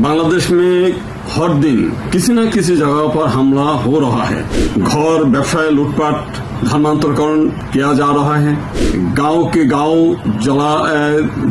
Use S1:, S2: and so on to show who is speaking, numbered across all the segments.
S1: बांग्लादेश में हर दिन किसी न किसी जगह पर हमला हो रहा है घर व्यवसाय लूटपाट धर्मांतरकरण किया जा रहा है गांव के गांव जला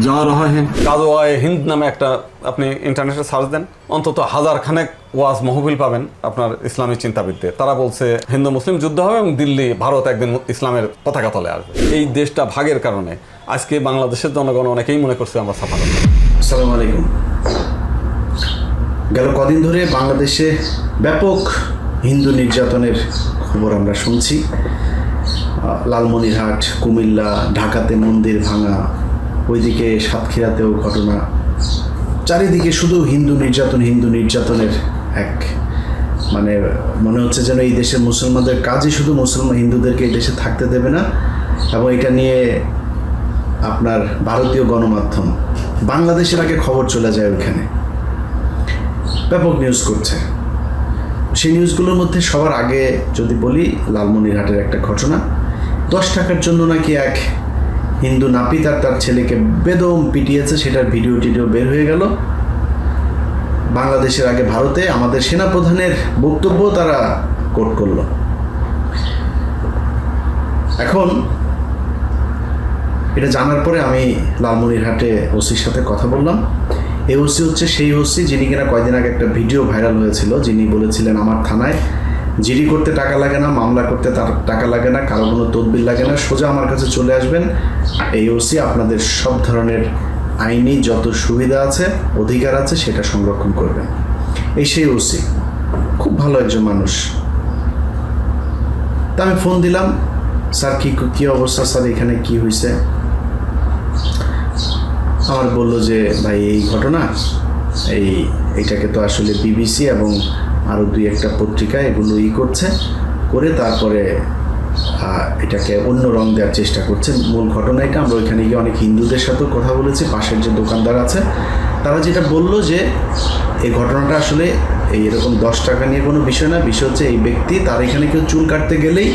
S1: जा रहा है কাদোয়ায় হিন্দ নামে একটা আপনি ইন্টারনেটে সার্চ দেন অন্তত হাজার খানেক ওয়াজ মহবিল পাবেন আপনার ইসলামী চিন্তাবিদদের তারা বলছে হিন্দু মুসলিম যুদ্ধ হবে এবং দিল্লি ভারত একদিন ইসলামের পতাকা তলে আসবে এই দেশটা ভাগের কারণে আজকে বাংলাদেশের জনগণ অনেকেই মনে করছে আমরা সাফা
S2: আসসালামু আলাইকুম গেল কদিন ধরে বাংলাদেশে ব্যাপক হিন্দু নির্যাতনের খবর আমরা শুনছি। লালমনিরহাট, কুমিল্লা, ঢাকাতে মন্দির ভাঙা, ওইদিকে সাতক্ষীরাতেও ঘটনা। চারিদিকে শুধু হিন্দু নির্যাতন, হিন্দু নির্যাতনের এক মানে মনে হচ্ছে যেন এই দেশের মুসলমানদের কাজই শুধু মুসলমান হিন্দুদেরকে এই দেশে থাকতে দেবে না, এবং এটা নিয়ে আপনার ভারতীয় গণমাধ্যম, বাংলাদেশের আগে খবর চলে যায় ওইখানে। ব্যাপক নিউজ করছে। সেই নিউজগুলোর মধ্যে সবার আগে যদি বলি, লালমনিরহাটের একটা ঘটনা। দশ টাকার জন্য নাকি এক হিন্দু নাপিত আর তার ছেলেকে বেদম পিটিয়েছে, সেটার ভিডিও টিডিও বের হয়ে গেল। বাংলাদেশের আগে ভারতে আমাদের সেনাপ্রধানের বক্তব্য তারা কোট করল। এখন এটা জানার পরে আমি লালমনিরহাটে ওসির সাথে কথা বললাম। এই ওসি হচ্ছে সেই ওসি যিনি কিনা কয়দিন আগে একটা ভিডিও ভাইরাল হয়েছিল, যিনি বলেছিলেন আমার থানায়, জিডি করতে টাকা লাগে না, মামলা করতে তার টাকা লাগে না, কারও কোনো তদবির লাগে না, সোজা আমার কাছে চলে আসবেন। এই ওসি আপনাদের সব ধরনের আইনি যত সুবিধা আছে, অধিকার আছে, সেটা সংরক্ষণ করবেন। এই সেই ওসি, খুব ভালো একজন মানুষ। তা আমি ফোন দিলাম, স্যার, কী কী অবস্থা? স্যার, এখানে কি হয়েছে আমার বলল যে, ভাই, এই ঘটনা, এই, এটাকে তো আসলে বিবিসি এবং আরও দুই একটা পত্রিকা এগুলো ই করছে, করে তারপরে এটাকে অন্য রং দেওয়ার চেষ্টা করছে। মূল ঘটনা এটা, আমরা ওইখানে গিয়ে অনেক হিন্দুদের সাথেও কথা বলেছি, পাশের যে দোকানদার আছে, তারা যেটা বলল যে, এই ঘটনাটা আসলে এই এরকম দশ টাকা নিয়ে কোনো বিষয় না, বিষয় হচ্ছে এই ব্যক্তি, তার এখানে কেউ চুল কাটতে গেলেই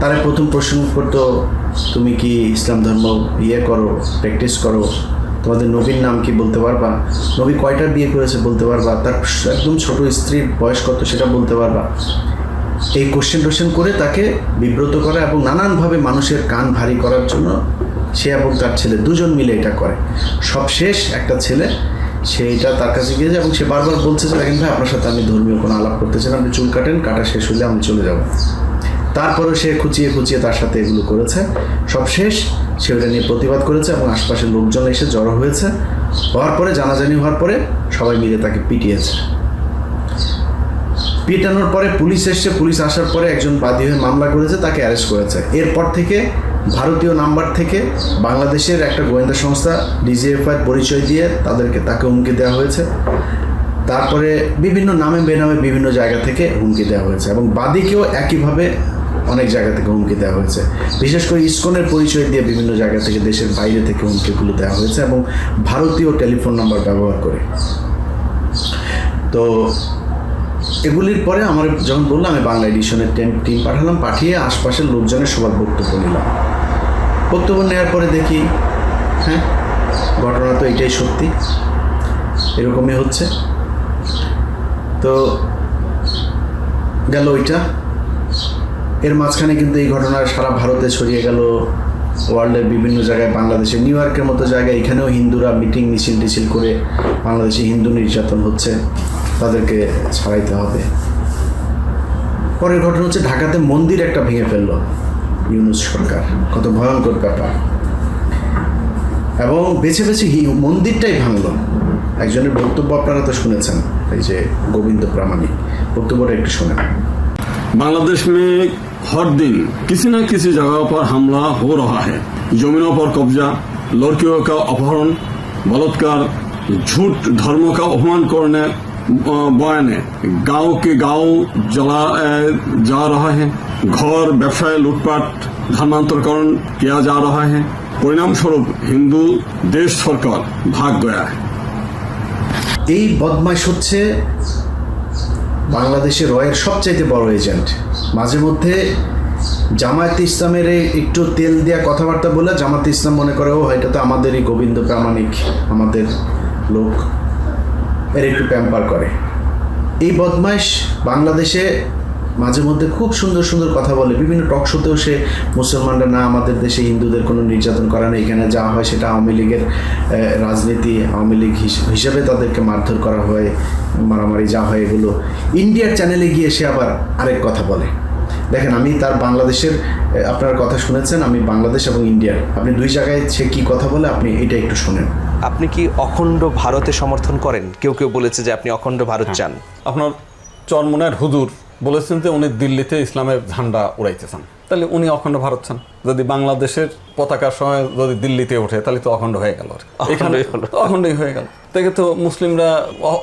S2: তারা প্রথম প্রশ্ন করতো তুমি কি ইসলাম ধর্ম ইয়ে করো প্র্যাকটিস করো তোমাদের নবীর নাম কি বলতে পারবা? নবী কয়টা বিয়ে করেছে বলতে পারবা? তার একদম ছোট স্ত্রীর বয়স কত সেটা বলতে পারবা? এই কোশ্চেন টোশ্চেন করে তাকে বিব্রত করা এবং নানানভাবে মানুষের কান ভারী করার জন্য সে এবং তার ছেলে দুজন মিলে এটা করে। সবশেষ একটা ছেলে, সে এটা তার কাছে গিয়েছে এবং সে বারবার বলছে যে দেখেন ভাই, আপনার সাথে আমি ধর্মীয় কোনো আলাপ করতে চাই আপনি চুল কাটেন, কাটা শেষ হলে আমি চলে যাব। তারপরেও সে খুঁচিয়ে খুঁচিয়ে তার সাথে এগুলো করেছে। সব শেষ সে ওটা নিয়ে প্রতিবাদ করেছে এবং আশপাশের লোকজন এসে জড়ো হয়েছে। হওয়ার পরে, জানাজানি হওয়ার পরে সবাই মিলে তাকে পিটিয়েছে। পিটানোর পরে পুলিশ এসছে পুলিশ আসার পরে একজন বাদী হয়ে মামলা করেছে, তাকে অ্যারেস্ট করেছে। এরপর থেকে ভারতীয় নাম্বার থেকে বাংলাদেশের একটা গোয়েন্দা সংস্থা ডিজিএফআই পরিচয় দিয়ে তাদেরকে, তাকে হুমকি দেওয়া হয়েছে। তারপরে বিভিন্ন নামে বেনামে বিভিন্ন জায়গা থেকে হুমকি দেওয়া হয়েছে এবং বাদীকেও একইভাবে অনেক জায়গা থেকে হুমকি দেওয়া হয়েছে। বিশেষ করে ইসকনের পরিচয় দিয়ে বিভিন্ন জায়গা থেকে দেশের বাইরে থেকে হুমকিগুলো দেওয়া হয়েছে এবং ভারতীয় টেলিফোন নাম্বার ব্যবহার করে। তো এগুলির পরে আমার যখন বললাম, আমি বাংলা এডিশনের টিম টিম পাঠালাম, পাঠিয়ে আশপাশের লোকজনের সবার বক্তব্য নিলাম। বক্তব্য নেওয়ার পরে দেখি হ্যাঁ ঘটনা তো এটাই সত্যি। এরকমই হচ্ছে। তো গেল ওইটা। এর মাঝখানে কিন্তু এই ঘটনা সারা ভারতে ছড়িয়ে গেল ওয়ার্ল্ডের বিভিন্ন জায়গায় বাংলাদেশে নিউ ইয়র্কের মতো জায়গায়। এখানেও হিন্দুরা মিটিং মিছিল টিছিল করে বাংলাদেশে হিন্দু নির্যাতন হচ্ছে। তাদেরকে ছাড়াইতে হবে। পরের ঘটনা হচ্ছে ঢাকাতে মন্দির একটা ভেঙে ফেলল ইউনুস সরকার। কত ভয়ঙ্কর ব্যাপার। এবং বেছে বেছে মন্দিরটাই ভাঙল। একজনের বক্তব্য আপনারা তো শুনেছেন, এই যে গোবিন্দ প্রামাণিক। বক্তব্যটা একটু শোনেন।
S1: বাংলাদেশ মেয়ে हर दिन किसी न किसी जगह पर हमला हो रहा है जमीनों पर कब्जा लड़कियों का अपहरण बलात्कार झूठ धर्म का अपमान करने अ, बयाने गांव के गांव जला अ, जा रहा है घर व्यवसाय लूटपाट धर्मांतरकरण किया जा रहा है परिणाम स्वरूप हिंदू देश सरकार भाग गया है
S2: এই বদমাইশ হচ্ছে বাংলাদেশের রয়ের সবচাইতে বড় এজেন্ট। মাঝে মধ্যে জামায়াতে ইসলামের একটু তেল দেওয়া কথাবার্তা বলে জামাতে ইসলাম মনে করে ও এটা তো আমাদেরই গোবিন্দ প্রামাণিক, আমাদের লোক। এর একটু প্যাম্পার করে। এই বদমাইশ বাংলাদেশে মাঝে মধ্যে খুব সুন্দর সুন্দর কথা বলে। বিভিন্ন টক শোতেও সে মুসলমানরা না আমাদের দেশে হিন্দুদের কোনো নির্যাতন করে না এখানে যা হয় সেটা আওয়ামী লীগের রাজনীতি আওয়ামী লীগ হিস- হিসেবে তাদেরকে মারধর করা হয় মারামারি যা হয় এগুলো। ইন্ডিয়ার চ্যানেলে গিয়ে সে আবার আরেক কথা বলে। দেখেন আমি তার বাংলাদেশের আপনার কথা শুনেছেন আমি বাংলাদেশ এবং ইন্ডিয়ার। আপনি দুই জায়গায় সে কি কথা বলে আপনি এটা একটু শুনেন।
S3: আপনি কি অখণ্ড ভারতে সমর্থন করেন? কেউ কেউ বলেছে যে আপনি অখণ্ড ভারত চান।
S1: আপনার চরমনের হুজুর বলেছেন যে উনি দিল্লিতে ইসলামের ঝান্ডা উড়াইতেছেন তাহলে উনি অখণ্ড ভারত চান। যদি বাংলাদেশের পতাকার সময় যদি দিল্লিতে ওঠে তাহলে তো অখণ্ড হয়ে গেল আর এখানে
S3: অখণ্ডই
S1: হয়ে গেল। থেকে তো মুসলিমরা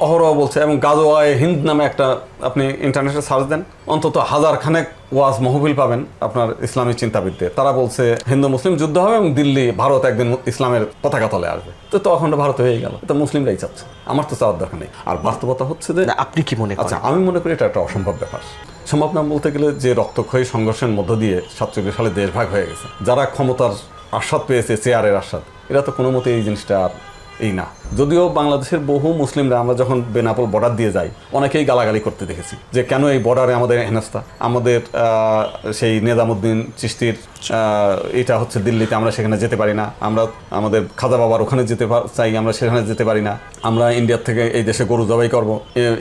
S1: অহরহ বলছে এবং গাজোয়ায় হিন্দ নামে একটা আপনি ইন্টারনেটে সার্চ দেন অন্তত হাজার খানেক ওয়াজ মহবিল পাবেন আপনার ইসলামী চিন্তাবিদদের। তারা বলছে হিন্দু মুসলিম যুদ্ধ হবে এবং দিল্লি ভারত একদিন ইসলামের পতাকা তলে আসবে। তো তো অখণ্ড ভারত হয়ে গেল। তো মুসলিমরাই চাচ্ছে। আমার তো চাওয়ার দরকার নেই। আর বাস্তবতা হচ্ছে যে
S3: আপনি কি মনে
S1: আচ্ছা আমি মনে করি এটা একটা অসম্ভব ব্যাপার। সম্ভব না বলতে গেলে যে রক্তক্ষয়ী সংঘর্ষের মধ্য দিয়ে সাতচল্লিশ সালে দেশ ভাগ হয়ে গেছে। যারা ক্ষমতার আস্বাদ পেয়েছে চেয়ারের আস্বাদ এরা তো কোনো মতে এই জিনিসটা আর এই না। যদিও বাংলাদেশের বহু মুসলিমরা আমরা যখন বেনাপোল বর্ডার দিয়ে যাই, অনেকেই গালাগালি করতে দেখেছি যে কেন এই বর্ডারে আমাদের হেনস্থা? আমাদের সেই নেজামুদ্দিন চিস্তির এটা হচ্ছে দিল্লিতে আমরা সেখানে যেতে পারি না। আমরা আমাদের খাজা বাবার ওখানে যেতে চাই, আমরা সেখানে যেতে পারি না। আমরা ইন্ডিয়ার থেকে এই দেশে গরু জবাই করব।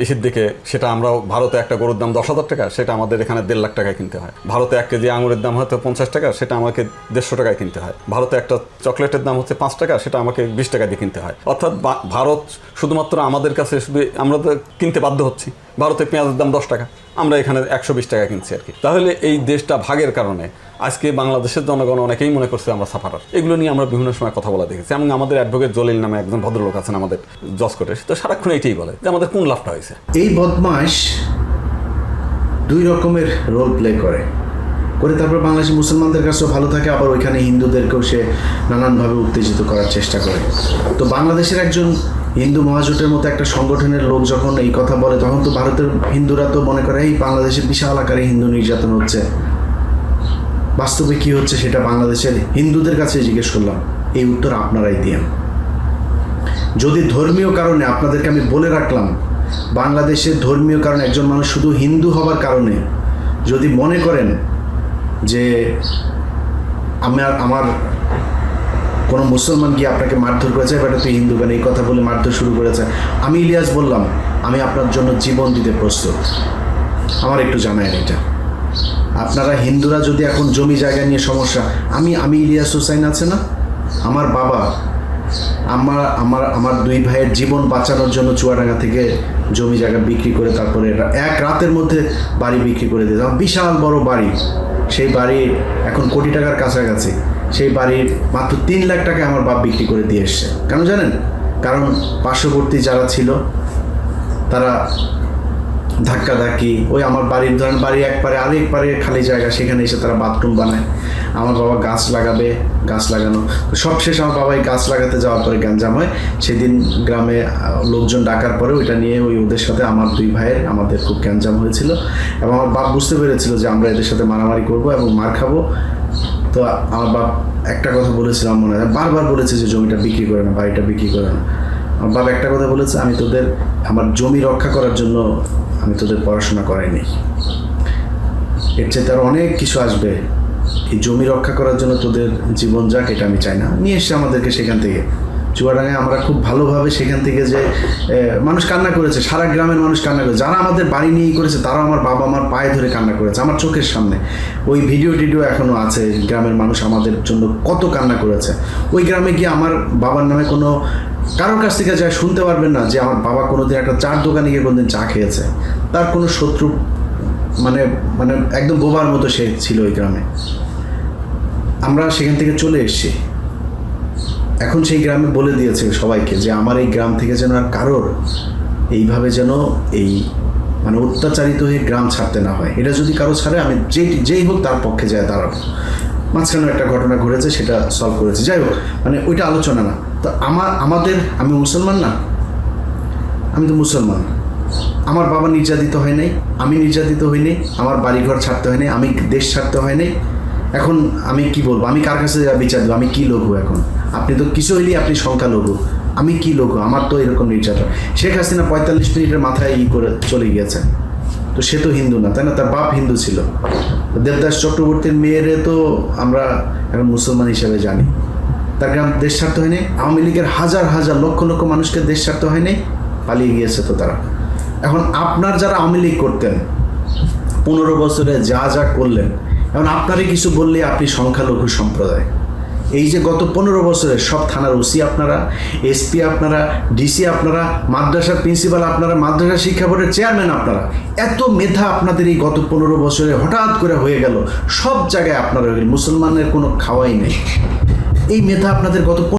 S1: এসির দিকে সেটা আমরা ভারতে একটা গরুর দাম দশ হাজার টাকা, সেটা আমাদের এখানে দেড় লাখ টাকায় কিনতে হয়। ভারতে এক কেজি আঙুরের দাম হয়তো পঞ্চাশ টাকা, সেটা আমাকে দেড়শো টাকায় কিনতে হয়। ভারতে একটা চকলেটের দাম হচ্ছে পাঁচ টাকা, সেটা আমাকে বিশ টাকা দিয়ে কিনতে হয়। অর্থাৎ ভারত শুধুমাত্র আমাদের কাছে শুধু আমরা তো কিনতে বাধ্য হচ্ছি। ভারতে পেঁয়াজের দাম দশ টাকা, আমরা এখানে একশো বিশ টাকা কিনছি আর কি। তাহলে এই দেশটা ভাগের কারণে আজকে বাংলাদেশের জনগণ অনেকেই মনে করছে আমরা সাফারার। এগুলো নিয়ে আমরা বিভিন্ন সময় কথা বলা দেখেছি। এবং আমাদের অ্যাডভোকেট জলিল নামে একজন ভদ্রলোক আছেন আমাদের জজ কোর্টে তো সারাক্ষণ এইটাই বলে যে আমাদের কোন লাভটা হয়েছে।
S2: এই বদমাস দুই রকমের রোল প্লে করে। করে তারপর বাংলাদেশি মুসলমানদের কাছেও ভালো থাকে, আবার ওইখানে হিন্দুদেরকেও সে নানানভাবে উত্তেজিত করার চেষ্টা করে। তো বাংলাদেশের একজন হিন্দু মহাজোটের মতো একটা সংগঠনের লোক যখন এই কথা বলে, তখন তো ভারতের হিন্দুরা তো মনে করে, এই বাংলাদেশে বিশাল আকারে হিন্দু নির্যাতন হচ্ছে। বাস্তবে কি হচ্ছে সেটা বাংলাদেশের হিন্দুদের কাছে জিজ্ঞেস করলাম, এই উত্তর আপনারাই দিয়েন। যদি ধর্মীয় কারণে আপনাদেরকে আমি বলে রাখলাম, বাংলাদেশের ধর্মীয় কারণে একজন মানুষ শুধু হিন্দু হওয়ার কারণে যদি মনে করেন যে আমার আমার কোনো মুসলমান গিয়ে আপনাকে মারধর করেছে? বেটা তুই হিন্দু কেন এই কথা বলে মারধর শুরু করেছে। আমি ইলিয়াস বললাম, আমি আপনার জন্য জীবন দিতে প্রস্তুত। আমার একটু জানায় এটা আপনারা হিন্দুরা যদি এখন জমি জায়গা নিয়ে সমস্যা, আমি আমি ইলিয়াস হোসাইন আছে না? আমার বাবা, আমার আমার আমার দুই ভাইয়ের জীবন বাঁচানোর জন্য চুয়াডাঙ্গা থেকে জমি জায়গা বিক্রি করে তারপরে এক রাতের মধ্যে বাড়ি বিক্রি করে দিতাম বিশাল বড় বাড়ি। সেই বাড়ি এখন কোটি টাকার কাছাকাছি। সেই বাড়ির মাত্র তিন লাখ টাকা আমার বাপ বিক্রি করে দিয়ে এসছে। কেন জানেন? কারণ পার্শ্ববর্তী যারা ছিল, তারা ধাক্কাধাক্কি, ওই আমার বাড়ির ধরেন বাড়ি এক পারে আরেক পারে খালি জায়গা, সেখানে এসে তারা বাথরুম বানায়। আমার বাবা গাছ লাগাবে, গাছ লাগানো। সব শেষ আমার বাবাই গাছ লাগাতে যাওয়ার পরে গ্যাঞ্জাম হয়। সেদিন গ্রামে লোকজন ডাকার পরে ওইটা নিয়ে ওই ওদের সাথে আমার দুই ভাইয়ের, আমাদের খুব গ্যাঞ্জাম হয়েছিল। এবং আমার বাপ বুঝতে পেরেছিল যে আমরা এদের সাথে মারামারি করব এবং মার খাব। তো আমার বাপ একটা কথা বলেছিলাম মনে হয়, বারবার বলেছে যে জমিটা বিক্রি করে না, বাড়িটা বিক্রি করে না। আমার বাবা একটা কথা বলেছে, আমি তোদের আমার জমি রক্ষা করার জন্য আমি তোদের পড়াশোনা করাইনি। এর চেয়ে তার অনেক কিছু আসবে এই জমি রক্ষা করার জন্য তোদের জীবন যাক এটা আমি চাই না। নিয়ে এসছে আমাদেরকে সেখান থেকে চুয়াডাঙ্গায় আমরা খুব ভালোভাবে সেখান থেকে যে মানুষ কান্না করেছে, সারা গ্রামের মানুষ কান্না করেছে। যারা আমাদের বাড়ি নিয়েই করেছে, তারাও আমার বাবা আমার পায়ে ধরে কান্না করেছে, আমার চোখের সামনে। ওই ভিডিও টিডিও এখনও আছে, গ্রামের মানুষ আমাদের জন্য কত কান্না করেছে। ওই গ্রামে গিয়ে আমার বাবার নামে কোনো, কারোর কাছ থেকে যা শুনতে পারবেন না যে আমার বাবা কোনোদিন একটা চার দোকানে গিয়ে কোনোদিন চা খেয়েছে। তার কোনো শত্রু মানে মানে একদম বোবার মতো সে ছিল ওই গ্রামে। আমরা সেখান থেকে চলে এসেছি। এখন সেই গ্রামে বলে দিয়েছে সবাইকে যে আমার এই গ্রাম থেকে যেন আর কারোর এইভাবে যেন এই মানে অত্যাচারিত হয়ে গ্রাম ছাড়তে না হয়। এটা যদি কারও ছাড়ে, আমি যেই যেই হোক তার পক্ষে যায় দাঁড়াবো। মাঝখানে একটা ঘটনা ঘটেছে, সেটা সলভ করেছে। যাই হোক মানে ওইটা আলোচনা না। তো আমার, আমাদের, আমি মুসলমান না? আমি তো মুসলমান। আমার বাবা নির্যাতিত হয় নাই, আমি নির্যাতিত হই আমার বাড়িঘর ছাড়তে হয় নাই, আমি দেশ ছাড়তে হয় নাই। এখন আমি কি বলব? আমি কার কাছে যা বিচার দেবো? আমি কি লঘু এখন? আপনি তো কিছু হইলেই আপনি সংখ্যালঘু। আমি কি লঘু আমার তো এরকম নির্যাতন। শেখ হাসিনা পঁয়তাল্লিশ মিনিটের মাথায় ই করে চলে গিয়েছে। তো সে তো হিন্দু না, তাই না? তার বাপ হিন্দু ছিল। দেবদাস চক্রবর্তীর মেয়েরে তো আমরা এখন মুসলমান হিসেবে জানি। তার গ্রাম দেশ ছাড়তে হয়নি। আওয়ামী লীগের হাজার হাজার লক্ষ লক্ষ মানুষকে দেশ ছাড়তে হয়নি। পালিয়ে গিয়েছে তো তারা। এখন আপনার যারা আওয়ামী লীগ করতেন, পনেরো বছরে যা যা করলেন, এখন আপনারই কিছু বললে আপনি সংখ্যালঘু সম্প্রদায়। এই যে গত পনেরো বছরে সব থানার ওসি আপনারা, এসপি আপনারা, ডিসি আপনারা, মাদ্রাসার প্রিন্সিপাল আপনারা, মাদ্রাসা শিক্ষা বোর্ডের চেয়ারম্যান আপনারা, এত মেধা আপনাদের এই গত পনেরো বছরে হঠাৎ করে হয়ে গেল। সব জায়গায় আপনারা মুসলমানের কোনো খাওয়াই নেই। এই মেধা আপনাদের গত